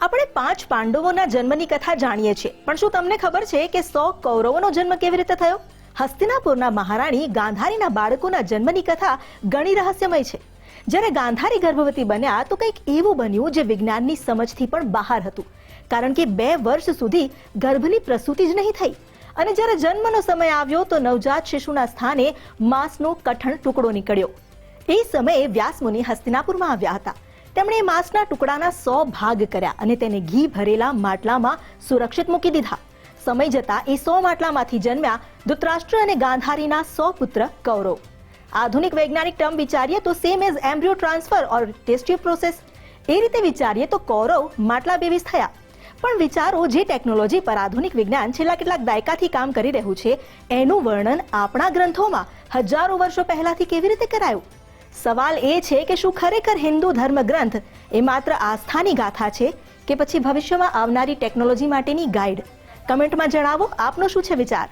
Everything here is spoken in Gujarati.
આપણે પાંચ પાંડવોના જન્મની કથા જાણીએ છીએ. પણ શું તમને ખબર છે કે સો કૌરવોનો જન્મ કેવી રીતે થયો? હસ્તિનાપુરના મહારાણી ગાંધારીના બાળકોના જન્મની કથા ઘણી રહસ્યમય છે. જ્યારે ગાંધારી ગર્ભવતી બન્યા તો કંઈક એવું બન્યું જે વિજ્ઞાનની સમજથી પણ બહાર હતું. કારણ કે બે વર્ષ સુધી ગર્ભની પ્રસૂતિ જ નહીં થઈ. અને જ્યારે જન્મનો સમય આવ્યો તો નવજાત શિશુના સ્થાને માંસનો કઠણ ટુકડો નીકળ્યો. એ સમયે વ્યાસમુનિ હસ્તિનાપુરમાં આવ્યા હતા. તેમણે માંસના ટુકડાના સો ભાગ કર્યા અને તેને ઘી ભરેલા માટલામાં સુરક્ષિત મૂકી દીધા. સમય જતા એ સો માટલામાંથી જન્મ્યા ધૃતરાષ્ટ્ર અને ગાંધારીના સો પુત્ર કૌરવ. આધુનિક વૈજ્ઞાનિક ટર્મ વિચારીએ તો same as embryo transfer or testy process એ રીતે વિચારીએ તો કૌરવ માટલા બેબીસ થયા. પણ વિચારો જે ટેકનોલોજી પર આધુનિક વિજ્ઞાન છેલ્લા કેટલાક દાયકાથી કામ કરી રહ્યું છે, એનું વર્ણન આપણા ગ્રંથોમાં હજારો વર્ષો પહેલાથી કેવી રીતે કરાયું? સવાલ એ છે કે શું ખરેખર હિન્દુ ધર્મ ગ્રંથ એ માત્ર આસ્થાની ગાથા છે કે પછી ભવિષ્યમાં આવનારી ટેકનોલોજી માટેની ગાઈડ? કમેન્ટમાં જણાવો, આપનો શું છે વિચાર?